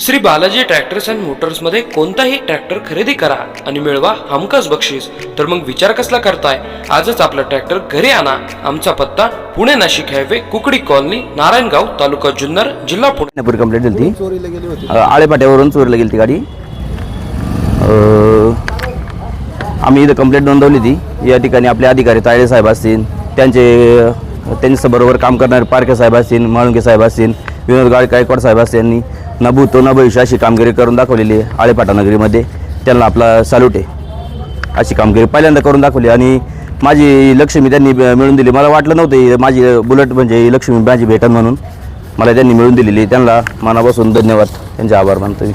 Shri Balaji tractors and मोटर्समध्ये कोणताही tractor खरेदी करा आणि मिळवा हमखास बक्षीस. तर मग विचार कसला करताय? आजच आपला ट्रॅक्टर घरी आणा. आमचा पत्ता पुणे नाशिक हायवे कुकडी कॉलनी नारायणगाव तालुका जुन्नर जिल्हा पुणे. कंप्लीट अ, आळेपाट्यावरून चोरीला गेली ती गाडी. आम्ही इथं कंप्लेंट नोंदवली ती या ठिकाणी आपले अधिकारी तायडे साहेब असतील त्यांचे त्यांच्याबरोबर काम करणारे पारखे साहेब असतील माळुंगे साहेब असतील विनोद गाड गायकवाड साहेब असतील यांनी न भूतो न भविष्य अशी कामगिरी करून दाखवलेली आहे आळेपाटा नगरीमध्ये. त्यांना आपला सॅल्यूट आहे. अशी कामगिरी पहिल्यांदा करून दाखवली. आणि माझी लक्ष्मी त्यांनी मिळून दिली. मला वाटलं नव्हतं माझी बुलेट म्हणजे लक्ष्मी माझी भेटन म्हणून. मला त्यांनी मिळून दिलेली. त्यांना मनापासून धन्यवाद. त्यांचे आभार मानतो मी.